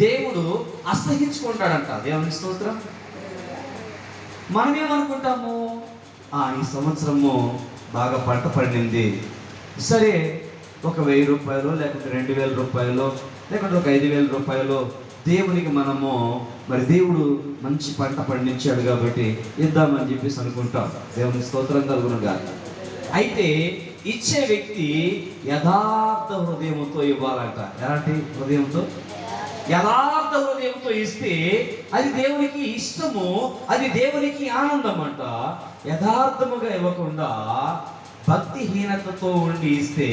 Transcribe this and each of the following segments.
దేవుడు అసహించుకుంటాడంట. దేవుని స్తోత్రం. మనం ఏమనుకుంటాము ఆ ఈ సంవత్సరము బాగా పంట పండింది. సరే ఒక వెయ్యి రూపాయలు లేకపోతే రెండు వేల రూపాయలు లేకుంటే ఒక ఐదు వేల రూపాయలు దేవునికి మనము మరి దేవుడు మంచి పంట పండించాడు కాబట్టి ఇద్దామని చెప్పేసి అనుకుంటాం. దేవుని స్తోత్రం కలుగునుగా. అయితే ఇచ్చే వ్యక్తి యథార్థ హృదయంతో ఇవ్వాలంట. ఎలాంటి హృదయంతో? యథార్థ హృదయంతో ఇస్తే అది దేవునికి ఇష్టము అది దేవునికి ఆనందం అంట యథార్థముగా ఇవ్వకుండా భక్తిహీనతతో ఉండి ఇస్తే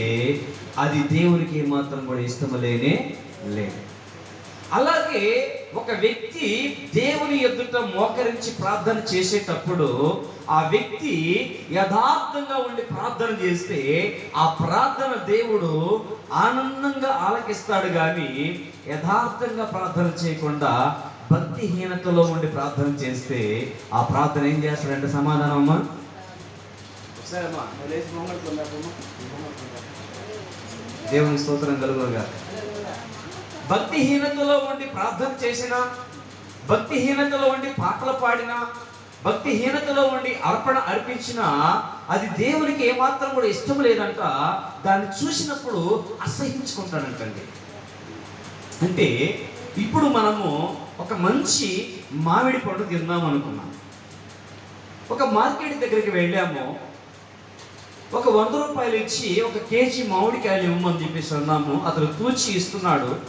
అది దేవునికి ఏమాత్రం కూడా ఇష్టము లేనే లేదు. అలాగే ఒక వ్యక్తి దేవుని ఎదుట మోకరించి ప్రార్థన చేసేటప్పుడు ఆ వ్యక్తి యథార్థంగా ఉండి ప్రార్థన చేస్తే ఆ ప్రార్థన దేవుడు ఆనందంగా ఆలకిస్తాడు కానీ యథార్థంగా ప్రార్థన చేయకుండా భక్తిహీనతలో ఉండి ప్రార్థన చేస్తే ఆ ప్రార్థన ఏం చేస్తాడంటే సమాధానం అమ్మా? దేవుని స్తోత్రం కలుగుగా భక్తిహీనతలో ఉండి ప్రార్థన చేసినా భక్తిహీనతలో ఉండి పాటలు పాడినా భక్తిహీనతలో ఉండి అర్పణ అర్పించిన అది దేవునికి ఏమాత్రం కూడా ఇష్టం లేదంట దాన్ని చూసినప్పుడు అసహించుకుంటాడంటండి. అంటే ఇప్పుడు మనము ఒక మంచి మామిడి పండు తిందాం అనుకున్నాం. ఒక మార్కెట్ దగ్గరికి వెళ్ళాము. ఒక వంద రూపాయలు ఇచ్చి ఒక కేజీ మామిడికాయలు ఇవ్వమని చెప్పేసి అన్నాము. అతను తూచి ఇస్తున్నాడు.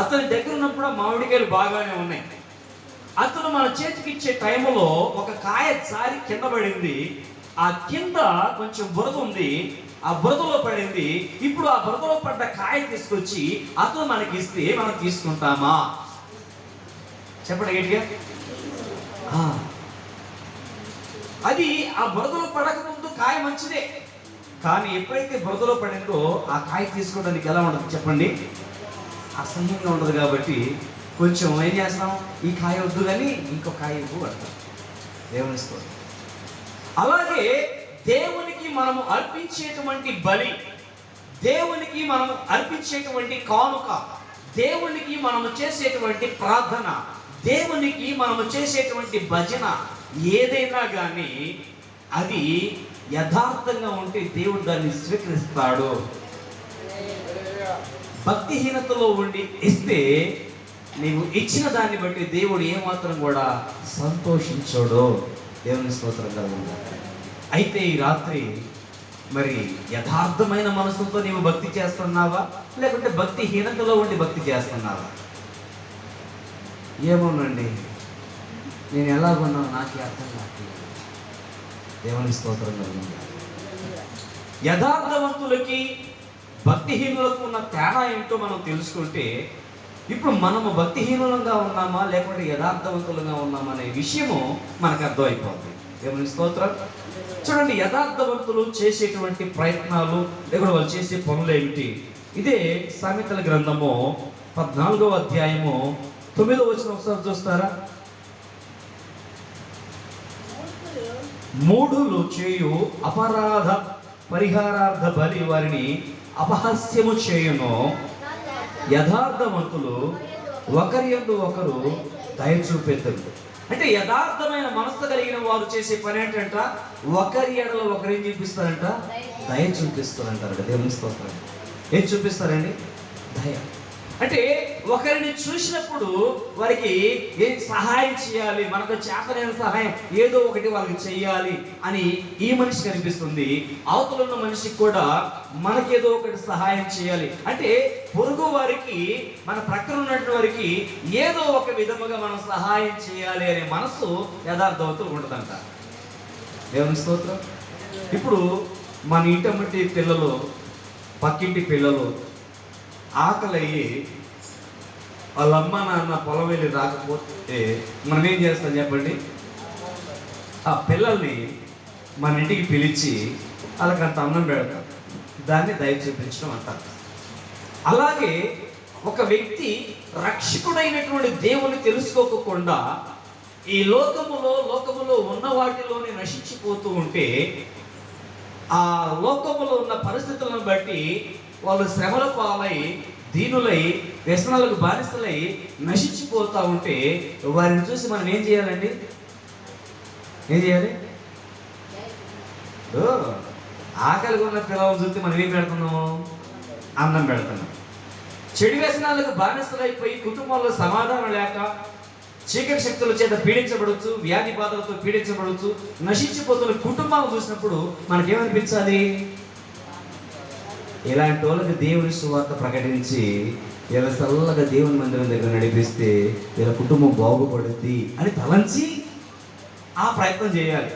అతని దగ్గర ఉన్నప్పుడు మామిడికాయలు బాగానే ఉన్నాయి. అతను మన చేతికి ఇచ్చే టైంలో ఒక కాయ జారి కింద పడింది. ఆ కింద కొంచెం బురద ఉంది. ఆ బురదలో పడింది. ఇప్పుడు ఆ బురదలో పడ్డ కాయ తీసుకొచ్చి అతను మనకి ఇస్తే మనం తీసుకుంటామా? చెప్పండి గట్టిగా. అది ఆ బురదలో పడకముందు కాయ మంచిదే. కానీ ఎప్పుడైతే బురదలో పడిందో ఆ కాయ తీసుకోవడానికి ఎలా ఉండదు చెప్పండి. అసహ్యంగా ఉండదు కాబట్టి కొంచెం ఏం చేస్తాం? ఈ కాయ వద్దు కానీ ఇంకో కాయ ఇవ్వు అంటాం. దేవుని స్తోత్రం. అలాగే దేవునికి మనము అర్పించేటువంటి బలి దేవునికి మనం అర్పించేటువంటి కానుక దేవునికి మనము చేసేటువంటి ప్రార్థన దేవునికి మనము చేసేటువంటి భజన ఏదైనా కానీ అది యథార్థంగా ఉంటే దేవుడు దాన్ని స్వీకరిస్తాడు. భక్తిహీనతలో ఉండి ఇస్తే నీవు ఇచ్చిన దాన్ని బట్టి దేవుడు ఏమాత్రం కూడా సంతోషించడు. దేవుని స్తోత్రం కలుగుతుంది. అయితే ఈ రాత్రి మరి యథార్థమైన మనసుతో నీవు భక్తి చేస్తున్నావా? లేకుంటే భక్తిహీనతలో ఉండి భక్తి చేస్తున్నావా? ఏమోనండి. నేను ఎలా కొన్నాను నాకే అర్థం కావట్లేదు. దేవుని స్తోత్రం కలుగుతుంది. యథార్థవంతులకి భక్తిహీనులకు ఉన్న తేడా ఏంటో మనం తెలుసుకుంటే ఇప్పుడు మనము భక్తిహీనులంగా ఉన్నామా లేకుంటే యథార్థవంతులుగా ఉన్నామా అనే విషయము మనకు అర్థమైపోతుంది ఏమని స్తోత్రం. చూడండి యథార్థవంతులు చేసేటువంటి ప్రయత్నాలు లేకుంటే వాళ్ళు చేసే పనులు ఏమిటి? ఇదే సామెతల గ్రంథము పద్నాలుగవ అధ్యాయము తొమ్మిదో వచ్చిన ఒకసారి చూస్తారా? మూఢులు చేయు అపరాధ పరిహారార్థ బలి వారిని అపహాస్యము చేయను. యథార్థవంతులు ఒకరి ఎందు ఒకరు దయ చూపెద్దరు. అంటే యథార్థమైన మనస్సు కలిగిన వారు చేసే పని ఏంటంట? ఒకరి ఎడలో ఒకరేం చూపిస్తారంట దయ చూపిస్తారంటారు దేవుని స్తోత్రం. ఏం చూపిస్తారండి? దయ. అంటే ఒకరిని చూసినప్పుడు వారికి ఏం సహాయం చేయాలి? మనకు చేతనైన సహాయం ఏదో ఒకటి వాళ్ళకి చేయాలి అని ఈ మనిషి కనిపిస్తుంది. అవతల ఉన్న మనిషికి కూడా మనకేదో ఒకటి సహాయం చేయాలి. అంటే పొరుగు వారికి మన ప్రక్కన ఉన్నటువంటి వారికి ఏదో ఒక విధముగా మనం సహాయం చేయాలి అనే మనసు యథార్థవంతో ఉంటుందంట. దేవుని స్తోత్రం. ఇప్పుడు మన ఇంటమ్మటి పిల్లలు పక్కింటి పిల్లలు ఆకలి అయ్యి వాళ్ళ అమ్మ నాన్న పొలం వెళ్ళి రాకపోతే మనం ఏం చేస్తాం చెప్పండి? ఆ పిల్లల్ని మన ఇంటికి పిలిచి వాళ్ళకి అంత అన్నం పెడతాం. దాన్ని దయ చూపించడం అంటారు. అలాగే ఒక వ్యక్తి రక్షకుడైనటువంటి దేవుని తెలుసుకోకుండా ఈ లోకములో లోకములో ఉన్న వాటిలోనే నశించిపోతూ ఉంటే ఆ లోకములో ఉన్న పరిస్థితులను బట్టి వాళ్ళు శ్రమల పాలై దీనులై వ్యసనాలకు బానిసలై నశించిపోతూ ఉంటే వారిని చూసి మనం ఏం చేయాలండి? ఏం చేయాలి? ఆకలిగా ఉన్న పిల్లలను చూస్తే మనం ఏం పెడుతున్నాము? అన్నం పెడుతున్నాం. చెడు వ్యసనాలకు బానిసలైపోయి కుటుంబంలో సమాధానం లేక చీకటి శక్తుల చేత పీడించబడవచ్చు వ్యాధి బాధలతో పీడించబడవచ్చు నశించిపోతున్న కుటుంబాలను చూసినప్పుడు మనకేమనిపించాలి? ఇలాంటి వాళ్ళకి దేవుని సువార్త ప్రకటించి ఇలా చల్లగా దేవుని మందిరం దగ్గర నడిపిస్తే ఇలా కుటుంబం బాగుపడుద్ది అని తలంచి ఆ ప్రయత్నం చేయాలి.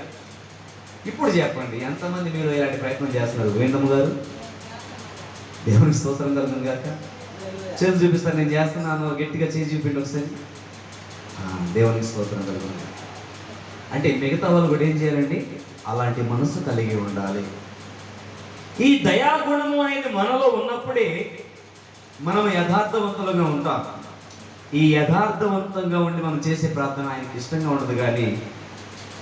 ఇప్పుడు చెప్పండి ఎంతమంది మీరు ఇలాంటి ప్రయత్నం చేస్తున్నారు? గోవిందమ్మ గారు? దేవుని స్తోత్రం కలుగుతుంది కాక చేతి చూపిస్తాను నేను చేస్తున్నాను గట్టిగా చేసి చూపిండి ఒకసారి. దేవునికి స్తోత్రం కలుగుతుంది అంటే మిగతా వాళ్ళు కూడా ఏం చేయాలండి? అలాంటి మనసు కలిగి ఉండాలి. ఈ దయాగుణము అనేది మనలో ఉన్నప్పుడే మనం యథార్థవంతులుగా ఉంటాం. ఈ యథార్థవంతంగా ఉండి మనం చేసే ప్రార్థన ఆయనకి ఇష్టంగా ఉండదు కానీ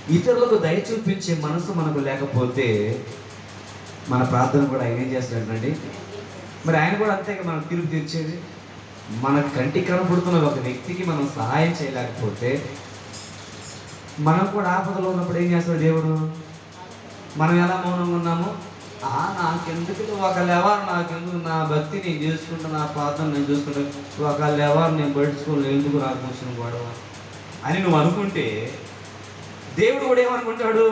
ఇతరులకు దయ చూపించే మనసు మనకు లేకపోతే మన ప్రార్థన కూడా ఆయన ఏం చేస్తాడండి మరి ఆయన కూడా అంతే మనం తీర్పు తీర్చేది? మన కంటికి కనపడుతున్న ఒక వ్యక్తికి మనం సహాయం చేయలేకపోతే మనం కూడా ఆపదలో ఉన్నప్పుడు ఏం చేస్తాడు దేవుడు? మనం ఎలా మౌనంగా ఉన్నామో? నాకెందుకు ఒకళ్ళు ఎవరు నాకెందుకు? నా భక్తి నేను చేసుకుంటా నా ప్రార్థన నేను చూసుకుంటాను ఒకళ్ళు ఎవరు నేను పడుచుకోను ఎందుకు నాకు వచ్చిన గొడవ? అని నువ్వు అనుకుంటే దేవుడు కూడా ఏమనుకుంటాడు?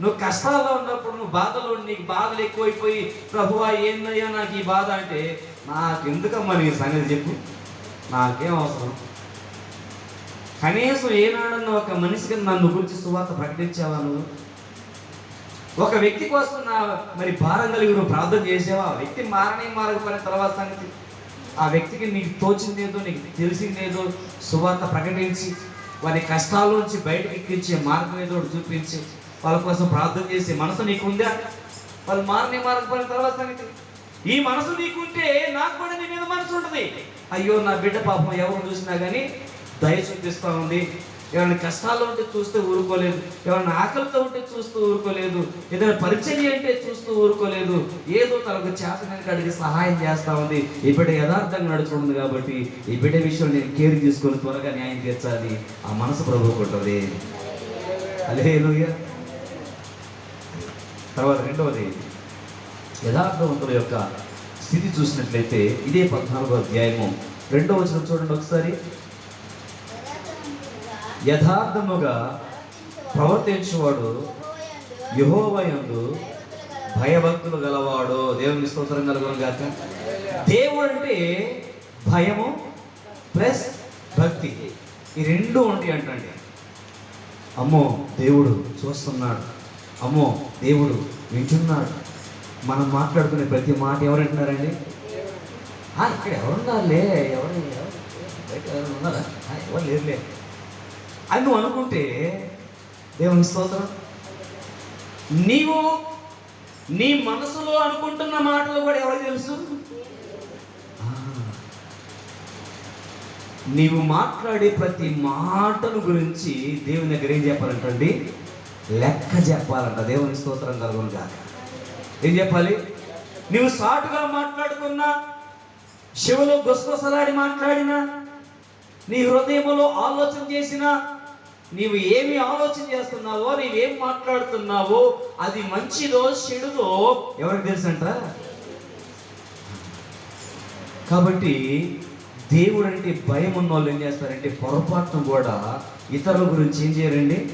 నువ్వు కష్టాల్లో ఉన్నప్పుడు నువ్వు బాధలో నీకు బాధలు ఎక్కువైపోయి ప్రభువా ఏందయ్యా నాకు ఈ బాధ? అంటే నాకెందుకమ్మా నీ సంగతి చెప్పు. నాకేం అవసరం? కనీసం ఏనాడన్నా ఒక మనిషికి నన్ను గురించి సువార్త ప్రకటించావా నువ్వు? ఒక వ్యక్తి కోసం నా మరి భారం కలిగి నువ్వు ప్రార్థన చేసావా? ఆ వ్యక్తి మారని మారకపోయిన తర్వాత సంగతి. ఆ వ్యక్తికి నీకు తోచిందేదో నీకు తెలిసిందేదో సువార్త ప్రకటించి వారి కష్టాల్లోంచి బయటకు ఎక్కించే మార్గం ఏదో చూపించి వాళ్ళ కోసం ప్రార్థన చేసే మనసు నీకుందా? వాళ్ళు మారనే మారకపోయిన తర్వాత సంగతి. ఈ మనసు నీకుంటే నాకు కూడా నీ మీద మనసు ఉంటుంది. అయ్యో నా బిడ్డ పాపం ఎవరు చూసినా కానీ దయ చూపిస్తూ ఉంది. ఏమైనా కష్టాల్లో ఉంటే చూస్తే ఊరుకోలేదు ఎవరిని ఆకలితో ఉంటే చూస్తూ ఊరుకోలేదు ఏదైనా పరిచర్య అంటే చూస్తూ ఊరుకోలేదు ఏదో తనకు చేతనని అడిగి సహాయం చేస్తా ఉంది. ఈ బిడ్డ యథార్థంగా నడుచుకుంటుంది కాబట్టి ఈ బిడ్డ విషయం నేను కేర్ తీసుకొని త్వరగా న్యాయం తీర్చాలి ఆ మనసు ప్రభుకుంటుంది అదే తర్వాత రెండవది యథార్థవంతుల యొక్క స్థితి చూసినట్లయితే ఇదే పద్నాలుగో అధ్యాయము. రెండవ వచనం చూడండి ఒకసారి. యథార్థముగా ప్రవర్తించేవాడు యహోవయందు భయభక్తులు గలవాడు. దేవుని స్తోత్రం కలుగును గాక. దేవుడు అంటే భయము ప్లస్ భక్తి. ఈ రెండు ఉంటాయి అంటండి. అమ్మో దేవుడు చూస్తున్నాడు. అమ్మో దేవుడు వింటున్నాడు. మనం మాట్లాడుకునే ప్రతి మాట ఎవరు అంటున్నారండి ఆ, ఇక్కడ ఎవరున్నారులే? ఎవరు ఎవరు- బయట ఎవరు ఉన్నారా? ఎవరు లేరులే. అని నువ్వు అనుకుంటే దేవుని స్తోత్రం. నీవు నీ మనసులో అనుకుంటున్న మాటలు కూడా ఎవరికి తెలుసు? నీవు మాట్లాడే ప్రతి మాటను గురించి దేవుని దగ్గర ఏం చెప్పాలంటండి? లెక్క చెప్పాలంట. దేవుని స్తోత్రం కలుగును కాక ఏం చెప్పాలి? నువ్వు సాటుగా మాట్లాడుకున్నా శివులో గుసగుసలాడి మాట్లాడినా నీ హృదయంలో ఆలోచన చేసినా నీవు ఏమి ఆలోచన చేస్తున్నావో నీవేం మాట్లాడుతున్నావో అది మంచిదో చెడుదో ఎవరికి తెలుసంట? కాబట్టి దేవుడు అంటే భయం ఉన్న వాళ్ళు ఏం చేస్తారంటే పొరపాటును కూడా ఇతరుల గురించి ఏం చేయరండి?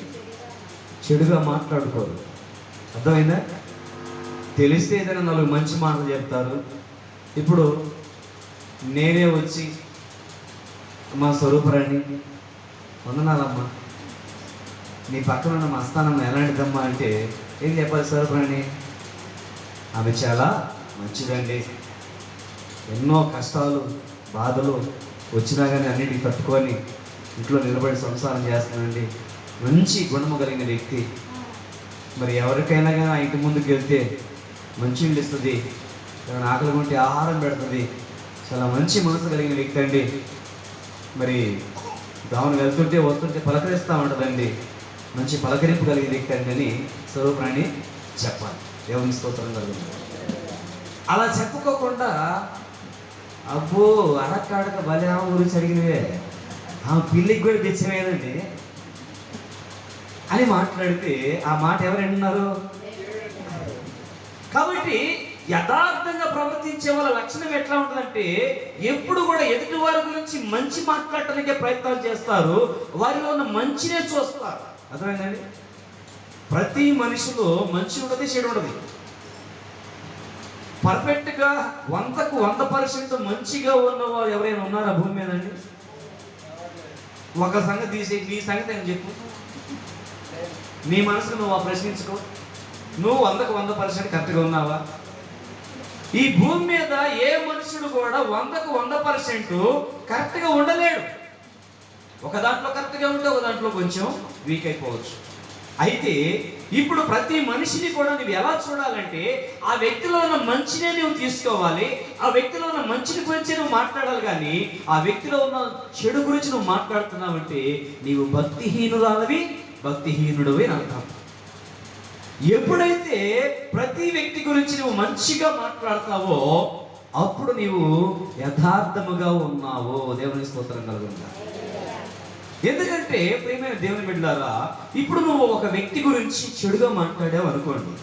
చెడుగా మాట్లాడుకోరు. అర్థమైందా? తెలిస్తే ఏదైనా నాలుగు మంచి మాటలు చెప్తారు. ఇప్పుడు నేనే వచ్చి మా స్వరూపరాణి. వందనాలమ్మా. నీ పక్కన ఉన్న మా స్థానం ఎలాంటిదమ్మా అంటే ఏం చెప్పాలి స్వరూపరాణి ఆమె చాలా మంచిదండి. ఎన్నో కష్టాలు బాధలు వచ్చినా కానీ అన్నిటికీ తట్టుకొని ఇంట్లో నిలబడి సంసారం చేస్తానండి మంచి గుణము కలిగిన వ్యక్తి. మరి ఎవరికైనా కానీ ఆ ఇంటి ముందుకు వెళ్తే మంచి ఇస్తుంది ఏమైనా ఆకలి ఉంటే ఆహారం పెడుతుంది. చాలా మంచి మనసు కలిగిన వ్యక్తి అండి. మరి దావును వెళ్తుంటే వస్తుంటే పలకరిస్తూ ఉంటుందండి. మంచి పలకరింపు కలిగిన వ్యక్తి అండి అని చెప్పాలి. దేవుని స్తోత్రం కలిగింది అలా చెప్పుకోకుండా అబ్బో అడక్కాడక భలే ఆమె గురించి అడిగినవే. ఆమె పిల్లికి కూడా తెచ్చినవేదండి అని మాట్లాడితే ఆ మాట ఎవరు వింటున్నారు? కాబట్టి యథార్థంగా ప్రవర్తించే వాళ్ళ లక్షణం ఎట్లా ఉంటుందంటే ఎప్పుడు కూడా ఎదుటి వారి గురించి మంచి మాట్లాడటానికే ప్రయత్నాలు చేస్తారు. వారిలో ఉన్న మంచినే చూస్తారు. అర్థమైందండి? ప్రతి మనిషిలో మంచి ఉండదు చెడు ఉండదు. పర్ఫెక్ట్గా వందకు వంద పర్సెంట్ మంచిగా ఉన్నవారు ఎవరైనా ఉన్నారా భూమి మీదండి ఒక సంగతి తీసి నీ సంగతి అని చెప్పు. నీ మనసుకు నువ్వు ఆ ప్రశ్నించుకో. నువ్వు వందకు వంద పర్సెంట్ కరెక్ట్గా ఉన్నావా? ఈ భూమి మీద ఏ మనుషుడు కూడా వందకు వంద పర్సెంట్ కరెక్ట్గా ఉండలేడు. ఒక దాంట్లో కరెక్ట్గా ఉంటే ఒక దాంట్లో కొంచెం వీక్ అయిపోవచ్చు. అయితే ఇప్పుడు ప్రతి మనిషిని కూడా నువ్వు ఎలా చూడాలంటే ఆ వ్యక్తిలో ఉన్న మంచినే నువ్వు తీసుకోవాలి ఆ వ్యక్తిలో ఉన్న మంచిని గురించి నువ్వు మాట్లాడాలి కానీ ఆ వ్యక్తిలో ఉన్న చెడు గురించి నువ్వు మాట్లాడుతున్నావంటే నీవు భక్తిహీనురాలవి భక్తిహీనుడవి అని అర్థం. ఎప్పుడైతే ప్రతి వ్యక్తి గురించి నువ్వు మంచిగా మాట్లాడతావో అప్పుడు నీవు యథార్థముగా ఉన్నావో దేవుని స్తోత్రం కలుగుందా ఎందుకంటే ప్రియమైన దేవుని బిడ్డారా ఇప్పుడు నువ్వు ఒక వ్యక్తి గురించి చెడుగా మాట్లాడావు అనుకోండి.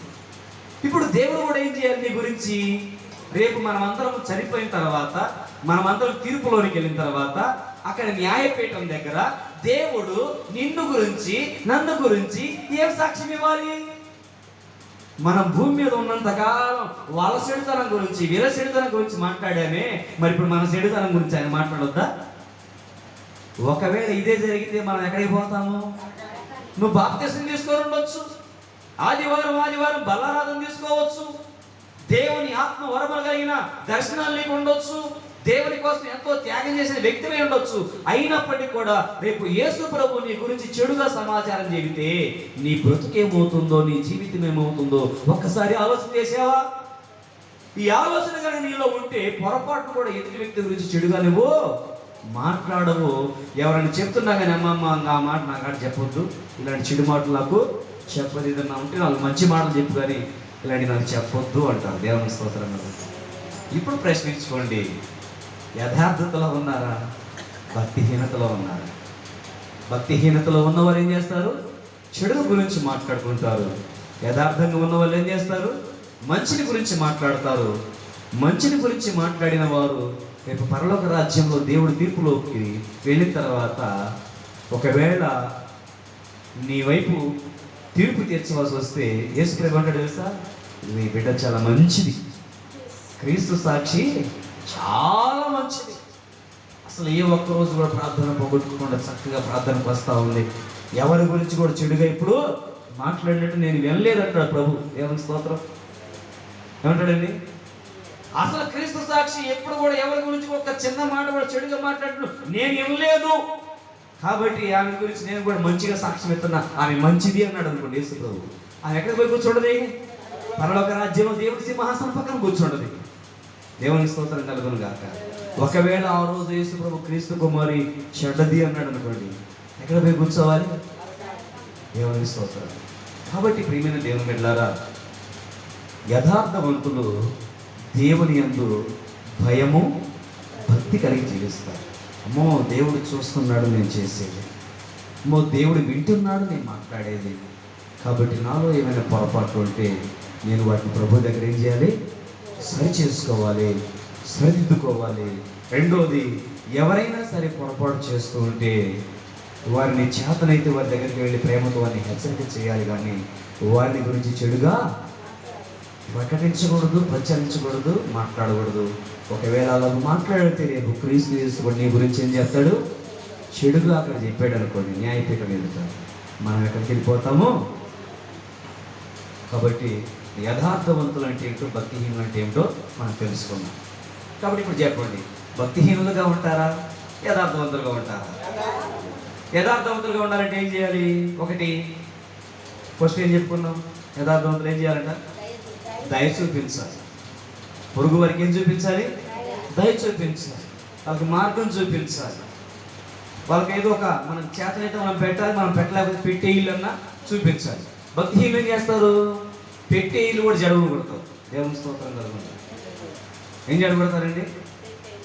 ఇప్పుడు దేవుడు కూడా ఏం చేయాలి నీ గురించి? రేపు మనమందరం చనిపోయిన తర్వాత మనమందరం తీర్పులోనికి వెళ్ళిన తర్వాత అక్కడ న్యాయపీఠం దగ్గర దేవుడు నిన్ను గురించి నన్ను గురించి ఏం సాక్ష్యం ఇవ్వాలి? మనం భూమి మీద ఉన్నంతకాలం వాళ్ళ చెడుతనం గురించి వీళ్ళ చెడుతనం గురించి మాట్లాడామే. మరి ఇప్పుడు మన చెడుతనం గురించి ఆయన మాట్లాడొద్దా? ఒకవేళ ఇదే జరిగితే మనం ఎక్కడికి పోతాము? నువ్వు బాప్తీసం తీసుకొని ఉండొచ్చు. ఆదివారం ఆదివారం బలారాధన తీసుకోవచ్చు. దేవుని ఆత్మ వరమలు కలిగిన దర్శనాలు నీకు ఉండొచ్చు. దేవుని కోసం ఎంతో త్యాగం చేసిన వ్యక్తివై ఉండొచ్చు. అయినప్పటికీ కూడా రేపు యేసు ప్రభు నీ గురించి చెడుగా సమాచారం చెబితే నీ బ్రతుకేమవుతుందో నీ జీవితం ఏమవుతుందో ఒక్కసారి ఆలోచన చేసావా ఈ ఆలోచన కనుక నీలో ఉంటే పొరపాటు కూడా ఎదుటి వ్యక్తి గురించి చెడుగా నువ్వు మాట్లాడవు ఎవరైనా చెప్తున్నా కానీ అమ్మమ్మ ఆ మాట నాకు అక్కడ చెప్పొద్దు. ఇలాంటి చెడు మాటలు నాకు చెప్పదు ఏదన్నా ఉంటే వాళ్ళు మంచి మాటలు చెప్పు కానీ ఇలాంటి నాకు చెప్పొద్దు అంటారు. దేవుని స్తోత్రం ఇప్పుడు ప్రశ్నించుకోండి. యథార్థతలో ఉన్నారా? భక్తిహీనతలో ఉన్నారా? భక్తిహీనతలో ఉన్నవారు ఏం చేస్తారు? చెడు గురించి మాట్లాడుకుంటారు. యథార్థంగా ఉన్న వాళ్ళు ఏం చేస్తారు? మంచిని గురించి మాట్లాడతారు. మంచిని గురించి మాట్లాడిన వారు రేపు పరలోక రాజ్యంలో దేవుడి తీర్పులోకి వెళ్ళిన తర్వాత ఒకవేళ నీ వైపు తీర్పు తీర్చవలసి వస్తే యేసు ప్రభు అంటాడు తెలుసా? నీ బిడ్డ చాలా మంచిది. క్రీస్తు సాక్షి చాలా మంచిది. అసలు ఏ ఒక్క రోజు కూడా ప్రార్థన పోగొట్టుకోకుండా చక్కగా ప్రార్థనకు వస్తూ ఉంది. ఎవరి గురించి కూడా చెడుగా ఇప్పుడు మాట్లాడినట్టు నేను వెళ్ళలేదంటాడు ప్రభు. ఏమని స్తోత్రం. ఏమంటాడండి? అసలు క్రీస్తు సాక్షి ఎప్పుడు కూడా ఎవరి గురించి ఒక చిన్న మాట కూడా చెడుగా మాట్లాడు నేను ఇవ్వలేదు. కాబట్టి ఆమె గురించి నేను కూడా మంచిగా సాక్ష్యం ఇస్తున్నా. ఆమె మంచిది అన్నాడు అనుకోండి యేసు ప్రభు. ఆమె ఎక్కడ పోయి కూర్చోండి పరలోక రాజ్యంలో దేవుడి సింహాసనం పక్కన కూర్చోండి దేవుని స్తోత్రం కలుగును గాక. ఒకవేళ ఆ రోజు యేసు ప్రభు క్రీస్తు కుమారి చెడ్డది అన్నాడు అనుకోండి ఎక్కడ పోయి కూర్చోవాలి? దేవుని స్తోత్రం. కాబట్టి ప్రియమైన దేవుని వెళ్ళారా యథార్థవంతులు దేవుని యందు భయము భక్తి కలిగి జీవిస్తారు. అమ్మో దేవుడు చూస్తున్నాడు నేను చేసేది. అమ్మో దేవుడు వింటున్నాడు నేను మాట్లాడేది. కాబట్టి నాలో ఏమైనా పొరపాట్లు ఉంటే నేను వాటిని ప్రభు దగ్గర ఏం చేయాలి? సరి చేసుకోవాలి సరిదిద్దుకోవాలి. రెండోది ఎవరైనా సరే పొరపాటు చేస్తూ ఉంటే వారిని చేతనైతే వారి దగ్గరికి వెళ్ళి ప్రేమతో వారిని హెచ్చరిక చేయాలి కానీ వారిని గురించి చెడుగా ప్రకటించకూడదు ప్రచరించకూడదు మాట్లాడకూడదు. ఒకవేళ అలా మాట్లాడితే రేపు క్రీస్తు చేసుకొని నీ గురించి ఏం చేస్తాడు? చెడుగా అక్కడ చెప్పాడు అనుకోండి న్యాయపీఠం ఎదుట. మనం ఎక్కడికి వెళ్ళిపోతాము? కాబట్టి యథార్థవంతులు అంటే ఏంటో భక్తిహీనులు అంటే ఏంటో మనం తెలుసుకున్నాం కాబట్టి ఇప్పుడు చెప్పండి భక్తిహీనులుగా ఉంటారా? యథార్థవంతులుగా ఉంటారా? యథార్థవంతులుగా ఉండాలంటే ఏం చేయాలి? ఒకటి ఫస్ట్ ఏం చెప్పుకున్నాం? యథార్థవంతులు ఏం చేయాలంట? దయ చూపించాలి. పొరుగు వారికి ఏం చూపించాలి? దయ చూపించాలి. వాళ్ళకి మార్గం చూపించాలి. వాళ్ళకి ఏదో ఒక మనం చేతనైతే మనం పెట్టాలి మనం పెట్టలేకపోతే పెట్టే ఇల్లు అన్నా చూపించాలి. భక్తిహీనులు ఏం చేస్తారు? పెట్టే ఇల్లు కూడా జడవలు కొడతారు. దేవుని స్తోత్రం కలుగుతారు ఏం జడగొడతారండి?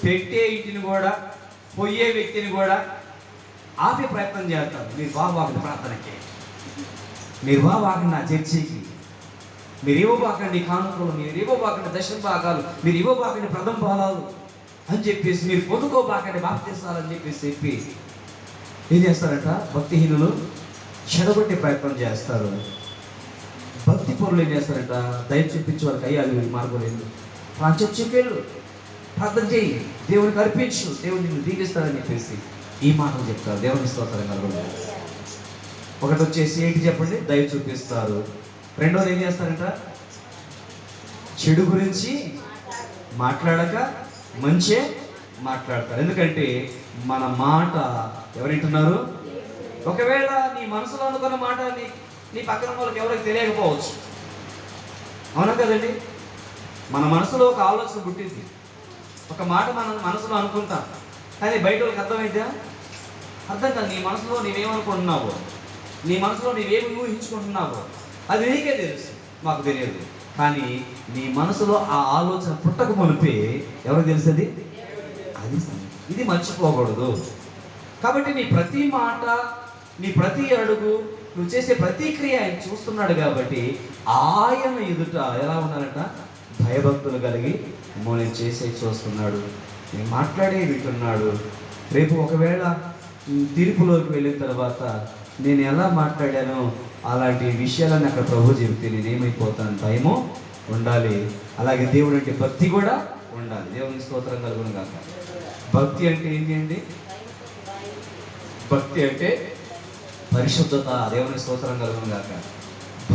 పెట్టే ఇంటిని కూడా పొయ్యే వ్యక్తిని కూడా ఆపే ప్రయత్నం చేస్తారు. మీరు బాబాకండి ప్రార్థనకి. మీరు బాబాకండి నా చర్చికి. మీరు ఇవ్వబాకండి కానుకలు మీరు ఇవ్వబాకండి దశ భాగాలు మీరు ఇవ్వబాకండి ప్రథమ ఫలాలు అని చెప్పేసి మీరు పొందుకోబాకండి బాప్తిస్తారని చెప్పేసి చెప్పి ఏం చేస్తారంట? భక్తిహీనులు చెడగొట్టే ప్రయత్నం చేస్తారు. భక్తి పనులు ఏం చేస్తారట? దయ చూపించే వాళ్ళకి అయ్యాలి మార్గలేదు ప్రాంతం చెప్పేళ్ళు ప్రార్థన చేయి. దేవునికి అర్పించు. దేవుడు నిన్ను దీవిస్తాడని చెప్పేసి ఈ మాటలు చెప్తారు. దేవుని స్తోత్రం కలగదు ఒకటి వచ్చేసి ఏంటి చెప్పండి? దయ చూపిస్తారు. రెండోది ఏం చేస్తారంట? చెడు గురించి మాట్లాడక మంచే మాట్లాడతారు. ఎందుకంటే మన మాట ఎవరింటున్నారు? ఒకవేళ నీ మనసులో అనుకున్న మాట నీ నీ పక్కన వాళ్ళకి ఎవరికి తెలియకపోవచ్చు. అవునా కదండి? మన మనసులో ఒక ఆలోచన పుట్టింది. ఒక మాట మన మనసులో అనుకుంటాం. కానీ బయట వాళ్ళకి అర్థమైందా? అర్థం కాదు. నీ మనసులో నీవేమనుకుంటున్నావు? నీ మనసులో నీవేమి ఊహించుకుంటున్నావు? అది నీకే తెలుసు. మాకు తెలియదు. కానీ నీ మనసులో ఆ ఆలోచన పుట్టక మునిపే ఎవరు తెలుసది? అది ఇది మర్చిపోకూడదు. కాబట్టి నీ ప్రతి మాట నీ ప్రతి అడుగు నువ్వు చేసే ప్రతి క్రియ ఆయన చూస్తున్నాడు కాబట్టి ఆయన ఎదుట ఎలా ఉన్నారంట? భయభక్తులు కలిగి మమ్మల్ని చేసే చూస్తున్నాడు. నేను మాట్లాడే వింటున్నాడు. రేపు ఒకవేళ తీర్పులోకి వెళ్ళిన తర్వాత నేను ఎలా మాట్లాడానో అలాంటి విషయాలను అక్కడ ప్రభు చెబితే నేనేమైపోతాను భయము ఉండాలి. అలాగే దేవుడు అంటే భక్తి కూడా ఉండాలి. దేవుని స్తోత్రం కలుగును కాక భక్తి అంటే ఏంటి అండి భక్తి అంటే పరిశుద్ధత. దేవుని స్తోత్రం కలుగును కాక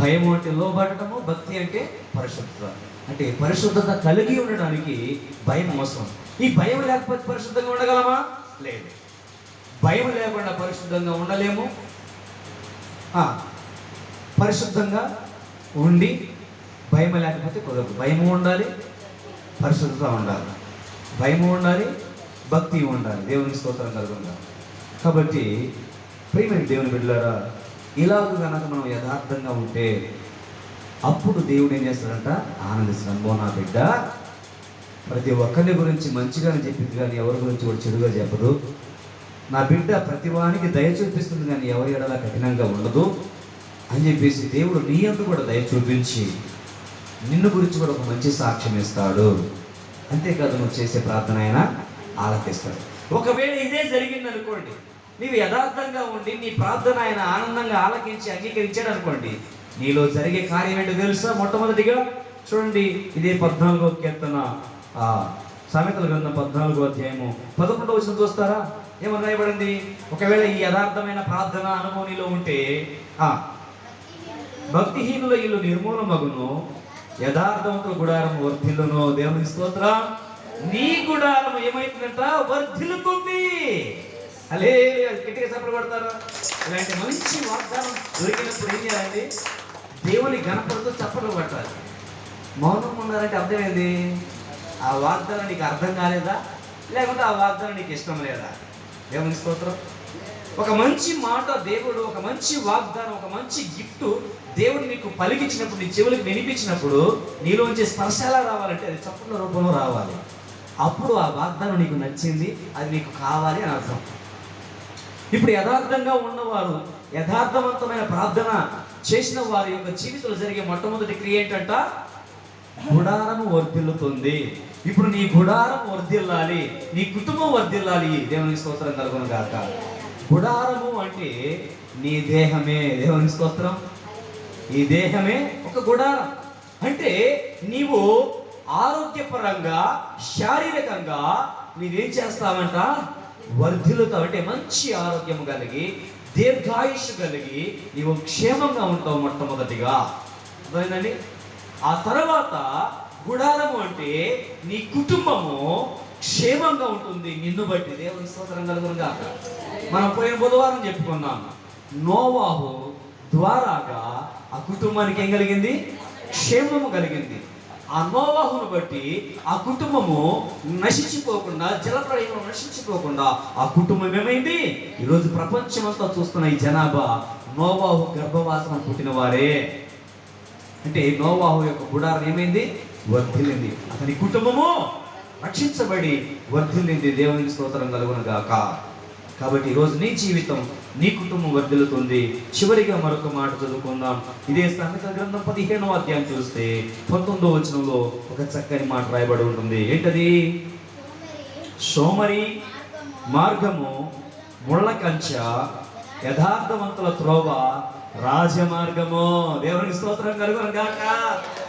భయం అంటే లోబడటము భక్తి అంటే పరిశుద్ధత. అంటే పరిశుద్ధత కలిగి ఉండడానికి భయం అవసరం. ఈ భయం లేకపోతే పరిశుద్ధంగా ఉండగలమా? లేదు. భయం లేకుండా పరిశుద్ధంగా ఉండలేము. పరిశుద్ధంగా ఉండి భయం లేకపోతే కుదరదు. భయము ఉండాలి పరిశుద్ధత ఉండాలి. భయము ఉండాలి భక్తి ఉండాలి. దేవుని స్తోత్రం కలుగుందా కాబట్టి ప్రియమైన దేవుని బిడ్డలారా ఇలాగ కనుక మనం యథార్థంగా ఉంటే అప్పుడు దేవుడు ఏం చేస్తాడంట? ఆనందిస్తాడు. నా బిడ్డ ప్రతి ఒక్కరి గురించి మంచిగానే చెప్పింది కానీ ఎవరి గురించి కూడా చెడుగా చెప్పదు. నా బిడ్డ ప్రతి వానికి దయ చూపిస్తుంది కానీ ఎవరి ఎడలా కఠినంగా ఉండదు. అని చెప్పేసి దేవుడు నీ అందు కూడా దయ చూపించి నిన్ను గురించి కూడా ఒక మంచి సాక్ష్యం ఇస్తాడు. అంతేకాదు నువ్వు చేసే ప్రార్థన ఆయన ఆలకిస్తాడు. ఒకవేళ ఇదే జరిగింది అనుకోండి నీవు యథార్థంగా ఉండి నీ ప్రార్థన ఆయన ఆనందంగా ఆలకించి అంగీకరించాడు అనుకోండి నీలో జరిగే కార్యం ఏంటో తెలుసా? మొట్టమొదటిగా చూడండి ఇదే పద్నాలుగో కీర్తన సామెతల గ్రంథం పద్నాలుగో అధ్యాయము పదకొండవ వచ్చిన చూస్తారా? ఏమని రాయబడింది. ఒకవేళ ఈ యథార్థమైన ప్రార్థన అనుభవం నీలో ఉంటే భక్తిహీనుల ఇల్లు నిర్మూలమగును. యథార్థవంతుల గుడారం వర్ధిల్లును. దేవుని స్తోత్ర. నీ గుడారం ఏమైతుందంట? వర్ధిల్లుతుంది. అలే గట్టిగా చప్పలు పడతారా ఇలాంటి మంచి వాగ్దానం దొరికినప్పుడు ఏం చేయాలండి? దేవుని గణపడుతూ చప్పట్లు పట్టాలి మౌనం ఉన్నారంటే అర్థమైంది ఆ వాగ్దానం నీకు అర్థం కాలేదా? లేకుంటే ఆ వాగ్దానం నీకు ఇష్టం లేదా? దేవుని స్తోత్రం. ఒక మంచి మాట దేవుడు ఒక మంచి వాగ్దానం ఒక మంచి గిఫ్ట్ దేవుడు నీకు పలికించినప్పుడు నీ చెవులకు వినిపించినప్పుడు నీలోంచి స్పర్శ ఎలా రావాలంటే అది చప్పుల రూపంలో రావాలి. అప్పుడు ఆ వాగ్దానం నీకు నచ్చింది అది నీకు కావాలి అని అర్థం. ఇప్పుడు యథార్థంగా ఉన్నవారు యథార్థవంతమైన ప్రార్థన చేసిన వారి యొక్క జీవితంలో జరిగే మొట్టమొదటి క్రియ ఏంటంట? గుడారం వర్ధిల్లుతుంది. ఇప్పుడు నీ గుడారం వర్ధిల్లాలి నీ కుటుంబం వర్ధిల్లాలి. దేవుని స్తోత్రం కలుగును కాక గుడారము అంటే నీ దేహమే. దేవుని స్తోత్రం. ఈ దేహమే ఒక గుడారం. అంటే నీవు ఆరోగ్యపరంగా శారీరకంగా నీవేం చేస్తావంట? వర్ధిల్లుతావు. అంటే మంచి ఆరోగ్యం కలిగి దీర్ఘాయుష్ కలిగి నీవు క్షేమంగా ఉంటావు మొట్టమొదటిగా. అర్థమైందండి? ఆ తర్వాత గుడారము అంటే నీ కుటుంబము క్షేమంగా ఉంటుంది నిన్ను బట్టి. దేవుని స్తోత్రం కలుగునుగా మనం పోయిన బుధవారం చెప్పుకున్నాం నోవాహు ద్వారాగా ఆ కుటుంబానికి ఏం కలిగింది? క్షేమము కలిగింది. ఆ నోవాహును బట్టి ఆ కుటుంబము నశించిపోకుండా జలప్రయంలో నశించిపోకుండా ఆ కుటుంబం ఏమైంది? ఈరోజు ప్రపంచమంతా చూస్తున్న ఈ జనాభా నోవాహు గర్భవాసన పుట్టిన వారే. అంటే నోవాహు యొక్క గుడారం ఏమైంది? వర్ధిల్లింది అతని కుటుంబము రక్షించబడి వర్ధిల్లింది దేవునికి స్తోత్రం కలుగును గాక. కాబట్టి ఈరోజు నీ జీవితం నీ కుటుంబం వర్ధిల్లుతుంది. చివరిగా మరొక మాట చదువుకుందాం. ఇదే సంగత గ్రంథం పదిహేనో అధ్యాయం చూస్తే పంతొమ్మిదో వచనంలో ఒక చక్కని మాట రాయబడి ఉంటుంది. ఏంటది? సోమరి మార్గము ముళ్ళ కంచ యథార్థవంతుల త్రోవ రాజమార్గము. దేవునికి స్తోత్రం కలుగును గాక.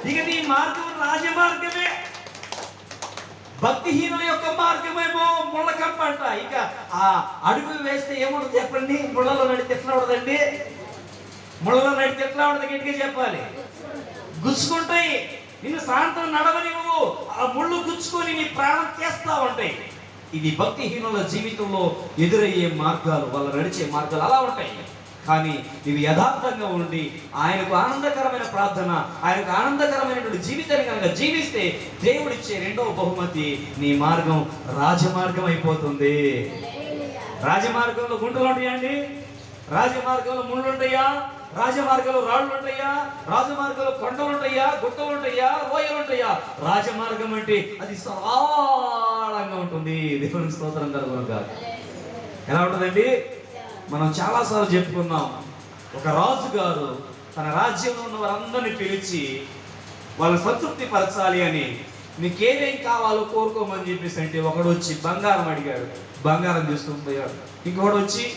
ఇక నీ మార్గం రాజమార్గమే. భక్తిహీనుల యొక్క మార్గమేమో ముళ్ళ కంపంట ఇక ఆ అడుగు వేస్తే ఏముండదు చెప్పండి? ముళ్ళలో నడితే ఎట్లా ఉండదండి? ముళ్ళలో నడితే ఎట్లా ఉండదు గట్టిగా చెప్పాలి. గుచ్చుకుంటాయి. నిన్ను సాయంత్రం నడవనివ్వు. ఆ ముళ్ళు గుచ్చుకొని నీ ప్రాణం చేస్తా ఉంటాయి. ఇది భక్తిహీనుల జీవితంలో ఎదురయ్యే మార్గాలు వాళ్ళు నడిచే మార్గాలు అలా ఉంటాయి. కానీ ఇవి యథార్థంగా ఉండి ఆయనకు ఆనందకరమైన ప్రార్థన ఆయనకు ఆనందకరమైనటువంటి జీవితాన్ని కనుక జీవిస్తే దేవుడిచ్చే రెండవ బహుమతి నీ మార్గం రాజమార్గం అయిపోతుంది. రాజమార్గంలో గుంటలు ఉంటాయండి రాజమార్గంలో ముళ్ళు ఉంటాయా? రాజమార్గంలో రాళ్ళు ఉంటాయా? రాజమార్గంలో కొండలు ఉంటాయా? గుట్టలు ఉంటాయా? రోయలు ఉంటాయా? రాజమార్గం అంటే అది సరళంగా ఉంటుంది. దేవుని స్తోత్రం కలుగును ఎలా ఉంటుందండి? మనం చాలాసార్లు చెప్పుకున్నాం ఒక రాజు గారు తన రాజ్యంలో ఉన్న వారందరినీ పిలిచి వాళ్ళ సంతృప్తి పరచాలి అని మీకు కావాలో కోరుకోమని చెప్పేసి అంటే ఒకడు వచ్చి బంగారం అడిగాడు. బంగారం తీసుకొని పోయాడు. ఇంకొకడు వచ్చి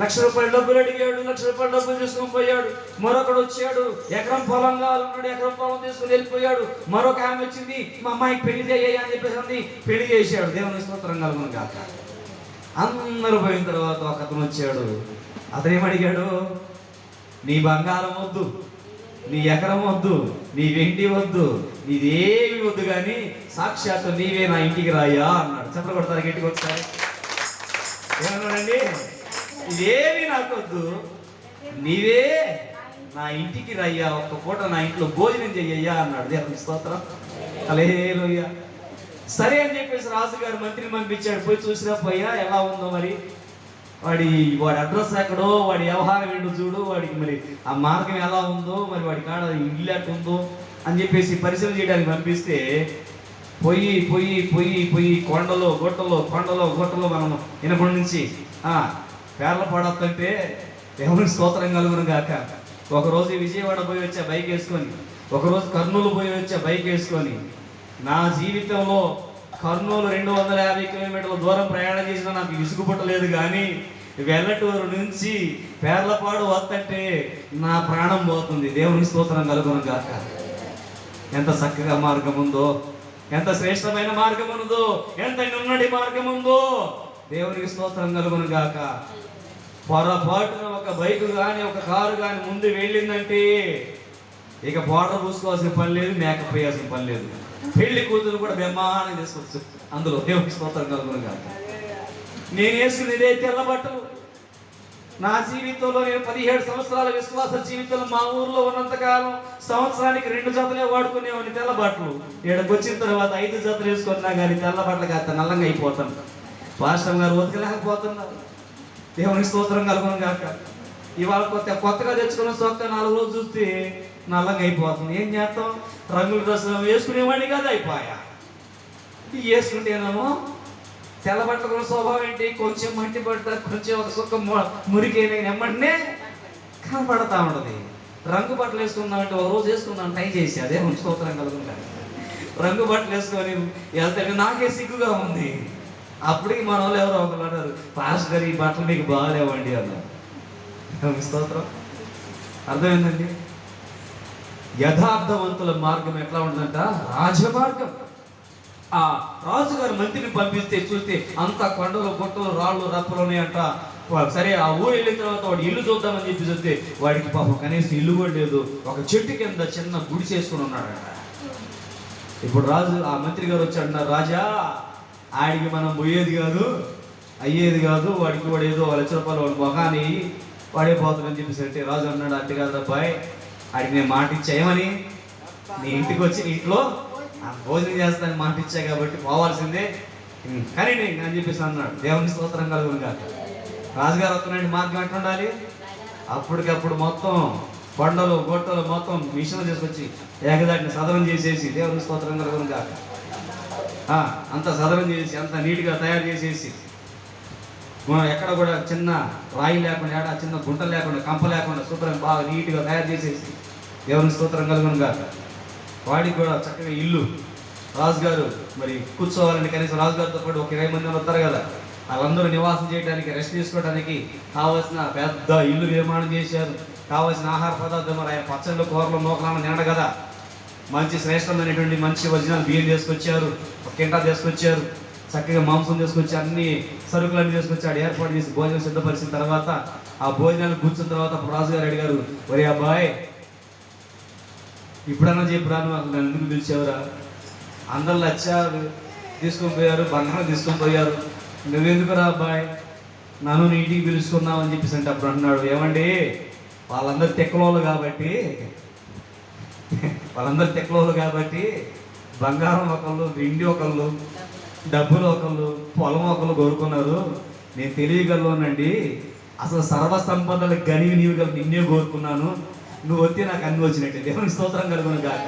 లక్ష రూపాయల డబ్బులు అడిగాడు లక్ష రూపాయల డబ్బులు తీసుకొని పోయాడు. మరొకడు వచ్చాడు ఎకరం పొలం కావాలన్నాడు ఎకరం పొలం తీసుకొని వెళ్ళిపోయాడు. మరొక ఆమె వచ్చింది మా అమ్మాయికి పెళ్ళి చేయ్యా అని చెప్పేసి అంది. పెళ్ళి చేశాడు. దేవుని స్తోత్రం కలుగును కాక అందరూ పోయిన తర్వాత ఒక అతను వచ్చాడు. అతను ఏమడిగాడు నీ బంగారం వద్దు నీ ఎకరం వద్దు నీ వెండి వద్దు నీదేమి వద్దు కానీ సాక్షాత్తు నీవే నా ఇంటికి రాయా అన్నాడు. చెప్పలు కొడతారు గట్టికి ఒకసారి? ఏమన్నాడండి? ఇదేమి నాకు వద్దు నీవే నా ఇంటికి రయ్యా ఒక్క పూట నా ఇంట్లో భోజనం చెయ్యయ్యా అన్నాడు. దేవుని స్తోత్రం. అలేలోయ్యా సరే అని చెప్పేసి రాజుగారు మంత్రిని పంపించాడు. పోయి చూసినా పోయా ఎలా ఉందో మరి? వాడి వాడి అడ్రస్ ఎక్కడో వాడి వ్యవహారం ఏంటో చూడు. వాడికి మరి ఆ మార్గం ఎలా ఉందో మరి వాడి కాడ ఇల్లు ఎట్లా ఉందో అని చెప్పేసి పరిశీలన చేయడానికి పంపిస్తే పొయ్యి పొయ్యి పొయ్యి పొయ్యి కొండలో గుట్టలో కొండలో గుట్టలో మనం వినపడి నుంచి పేర్ల పడొద్దంటే దేవుని స్తోత్రం కలుగును గాక. ఒకరోజు విజయవాడ పోయి వచ్చా బైక్ వేసుకొని ఒకరోజు కర్నూలు పోయి వచ్చా బైక్ వేసుకొని నా జీవితంలో కర్నూలు రెండు వందల యాభై కిలోమీటర్ల దూరం ప్రయాణం చేసినా నాకు విసుగు పుట్టలేదు కానీ వెల్లటూరు నుంచి పేర్లపాడు వస్తుంటే నా ప్రాణం పోతుంది. దేవుని స్తోత్రం కలుగును గాక. ఎంత చక్కగా మార్గం ఉందో ఎంత శ్రేష్టమైన మార్గం ఉందో ఎంత నున్నడి మార్గం ఉందో దేవునికి స్తోత్రం కలుగును గాక. పొరపాటున ఒక బైక్ కానీ ఒక కారు కానీ ముందు వెళ్ళిందంటే ఇక బోర్డర్ పూసుకోవాల్సిన పని లేదు మేకప్ వేయాల్సిన పని లేదు. పెళ్ళి కూతురు కూడా బ్రహ్మాండం చేసుకోవచ్చు అందులో దేవుని స్తోత్రం కలుగును కాదు నేను వేసుకుని ఇదే తెల్ల బట్టలు నా జీవితంలో నేను పదిహేడు సంవత్సరాల విశ్వాస జీవితంలో మా ఊర్లో ఉన్నంతకాలం సంవత్సరానికి రెండు జతలే వాడుకునేవాడిని తెల్ల బట్టలు ఇక్కడికి వచ్చిన తర్వాత ఐదు జతలు వేసుకున్నా కానీ తెల్ల బట్టలు కాస్త నల్లంగా అయిపోతాను పాశ్రం గారు వదిలేకపోతున్నారు. దేవుని స్తోత్రం కలుగును కాక ఇవాళ కొత్త కొత్తగా తెచ్చుకున్న సొక్క నాలుగు రోజులు చూస్తే నల్లంగా అయిపోతుంది ఏం చేస్తాం రంగుల డ్రెస్సులు వేసుకునేవాడిని కదా అయిపోయా. ఇవి వేసుకుంటేనేమో తెల్లబట్టల స్వభావం ఏంటి? కొంచెం మట్టి బట్ట కొంచెం ఒక సుక్క మురికైన వెంబడినే కనపడతా ఉండదు రంగు బట్టలు వేసుకుందామంటే ఒక రోజు వేసుకుందాం ట్రై చేసి అదే స్తోత్రం కలుగుతాను రంగు బట్టలు వేసుకొని వెళ్తే నాకే సిగ్గుగా ఉంది. అప్పటికి మన వాళ్ళు ఎవరో ఒకరు అన్నారు పాస్ గారు ఈ బట్టలు మీకు బాగాలేవండి అన్నారు. స్తోత్రం. అర్థమైందండి? యథార్థవంతుల మార్గం ఎట్లా ఉంటుందంట? రాజమార్గం. ఆ రాజుగారు మంత్రిని పంపిస్తే చూస్తే అంత కొండలు గుట్టలు రాళ్ళు రప్పలు ఉన్నాయంట. సరే ఆ ఊరు వెళ్ళిన తర్వాత వాడు ఇల్లు చూద్దామని చెప్పి చూస్తే వాడికి పాపం కనీసం ఇల్లు కూడా లేదు. ఒక చెట్టు కింద చిన్న గుడి చేసుకుని ఉన్నాడంట. ఇప్పుడు రాజు ఆ మంత్రి గారు వచ్చి అంటున్నారు రాజా ఆడికి మనం పోయేది కాదు అయ్యేది కాదు. వాడికి వాడు ఏదో లక్ష రూపాయలు వాడు మొహాన్ని వాడే పోతుందని చెప్పేసి అంటే రాజు అన్నాడు అంతే కాదు అబ్బాయి. ఆడికి నేను మాట ఇచ్చాయమని నీ ఇంటికి వచ్చి ఇంట్లో ఆ భోజనం చేస్తానని మాట ఇచ్చా కాబట్టి పోవాల్సిందే. కానీ నేను అని చెప్పేసి అన్నాడు. దేవుని స్తోత్రం కలుగును కాదు రాజుగారు వస్తున్నాడు మార్గం ఎట్లా ఉండాలి? అప్పటికప్పుడు మొత్తం కొండలు గొట్టలు మొత్తం మిషన్లు తీసుకొచ్చి ఏకదాటిని సదనం చేసేసి దేవుని స్తోత్రం కలుగును కాక అంత అంతా చేసి అంత నీట్గా తయారు చేసేసి మనం ఎక్కడ కూడా చిన్న రాయి లేకుండా ఏడా చిన్న గుంట లేకుండా కంప లేకుండా శుభ్రం బాగా నీట్గా తయారు చేసేసి దేవుని స్తోత్రం కలుగును గాక. వాడికి కూడా చక్కగా ఇల్లు. రాజుగారు మరి కూర్చోవాలని కనీసం రాజుగారితో పాటు ఒక ఇరవై మంది వస్తారు కదా. వాళ్ళందరూ నివాసం చేయడానికి రెస్ట్ తీసుకోవడానికి కావాల్సిన పెద్ద ఇల్లు నిర్మాణం చేశారు. కావాల్సిన ఆహార పదార్థం మరి ఆయన పచ్చళ్ళు కూరలు నూకలను తినడు కదా. మంచి శ్రేష్టమైనటువంటి మంచి ఒరిజినల్ బియ్యం తీసుకొచ్చారు ఒక కింటా తీసుకొచ్చారు చక్కగా మాంసం తీసుకొచ్చి అన్ని సరుకులన్నీ తీసుకొచ్చాడు ఏర్పాటు చేసి భోజనం సిద్ధపరిచిన తర్వాత ఆ భోజనాన్ని కూర్చున్న తర్వాత రాజుగారు అడిగారు ఒరే అబ్బాయి ఇప్పుడన్నా చెప్పురా నువ్వు? నన్ను పిలిచేవరా పిలిచావురా? అందరు లచ్చారు తీసుకొని పోయారు బంగారం తీసుకొని పోయారు. నువ్వెందుకురా అబ్బాయి? నన్ను నీ ఇంటికి పిలుచుకున్నావు అని చెప్పేసి అంటే అప్పుడు అన్నాడు ఏమండి? వాళ్ళందరూ తెక్కలోళ్ళు కాబట్టి. వాళ్ళందరూ తెక్కలోళ్ళు కాబట్టి బంగారం ఒకళ్ళు వెండి ఒకళ్ళు డబ్బులు ఒకళ్ళు పొలం ఒకళ్ళు కోరుకున్నారు నేను తెలియగలనండి అసలు సర్వ సంపదల గనివి నీవు నిన్నే కోరుకున్నాను. నువ్వు వస్తే నాకు అన్ని వచ్చినట్టే. దేవుని స్తోత్రం కలుగును కాక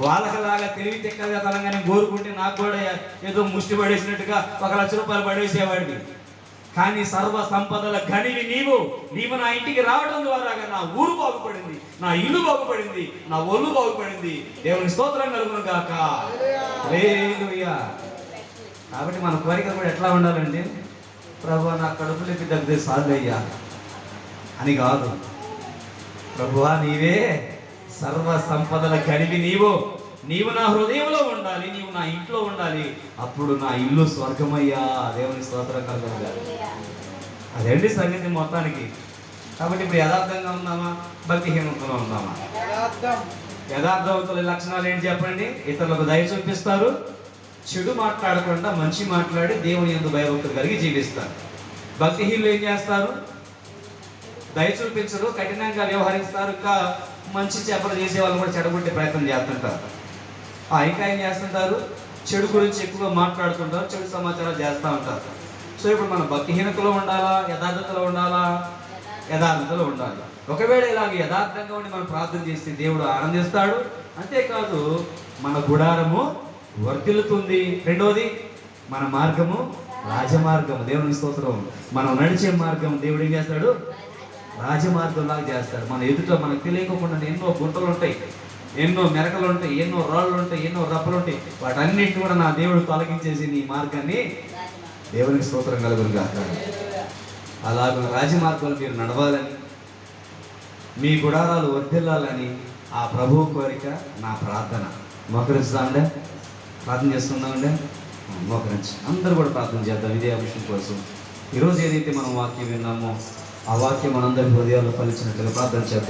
వాళ్ళకలాగా తెలివి తెక్కగా తనంగానే కోరుకుంటే నాకు కూడా ఏదో ముష్టి పడేసినట్టుగా ఒక లక్ష రూపాయలు పడేసేవాడిని కానీ సర్వ సంపదల గనివి నీవు. నీవు నా ఇంటికి రావడం ద్వారా నా ఊరు బాగుపడింది నా ఇల్లు బాగుపడింది నా ఒళ్ళు బాగుపడింది. దేవుని స్తోత్రం కలుగును గాక. హల్లెలూయా. కాబట్టి మన కోరిక కూడా ఎట్లా ఉండాలంటే ప్రభు నా కడుపులోకి దగ్గర సాధయ్యా అని కాదు. ప్రభువా నీవే సర్వ సంపదల గడివి నీవు. నీవు నా హృదయంలో ఉండాలి నీవు నా ఇంట్లో ఉండాలి. అప్పుడు నా ఇల్లు స్వర్గమయ్యా. దేవుని స్తోత్రం కలుగుగా అదండి సంగతి మొత్తానికి? కాబట్టి ఇప్పుడు యథార్థంగా ఉన్నామా భక్తిహీనంగా ఉన్నామా యథార్థవంతుల లక్షణాలు ఏంటి చెప్పండి? ఇతరులకు దయ చూపిస్తారు. చెడు మాట్లాడకుండా మంచి మాట్లాడి దేవుని ఎందు భయభక్తులు కలిగి జీవిస్తారు. భక్తిహీనులు ఏం చేస్తారు? దయ చూపించరు కఠినంగా వ్యవహరిస్తారు ఇంకా మంచి చేపలు చేసే వాళ్ళు కూడా చెడగొట్టే ప్రయత్నం చేస్తుంటారు. ఇంకా ఏం చేస్తుంటారు? చెడు గురించి ఎక్కువగా మాట్లాడుతుంటారు చెడు సమాచారాలు చేస్తూ ఉంటారు. సో ఇప్పుడు మనం భక్తిహీనతలో ఉండాలా యథార్థతలో ఉండాలా? యథార్థతలో ఉండాలి. ఒకవేళ ఇలాగ యథార్థంగా ఉండి మనం ప్రార్థన చేస్తే దేవుడు ఆనందిస్తాడు. అంతేకాదు మన గుడారము వర్తిల్లుతుంది రెండవది మన మార్గము రాజమార్గము. దేవుని స్తోత్రం. మనం నడిచే మార్గం దేవుడు ఏం చేస్తాడు? రాజమార్గంలాగా చేస్తాడు మన ఎదుట మనకు తెలియకుండా ఎన్నో గుంటలు ఉంటాయి ఎన్నో మెరకలు ఉంటాయి ఎన్నో రాళ్ళు ఉంటాయి ఎన్నో రప్పలు ఉంటాయి. వాటన్నిటి కూడా నా దేవుడు తొలగించేసి నీ మార్గాన్ని దేవునికి స్తోత్రం కలుగును గాక. అలాగ రాజమార్గంలో మీరు నడవాలని మీ గుడారాలు వర్ధిల్లాలని ఆ ప్రభు కోరిక నా ప్రార్థన. మోకరిస్తామండే ప్రార్థన చేస్తున్నామండే? మోకరించి. అందరూ కూడా ప్రార్థన చేద్దాం. ఇదే అంశం కోసం. ఈరోజు ఏదైతే మనం వాక్యం విన్నామో ఆ వాక్యం మనందరి హృదయాల్లో ఫలించినట్లుగా ప్రార్థన చేద్దాం.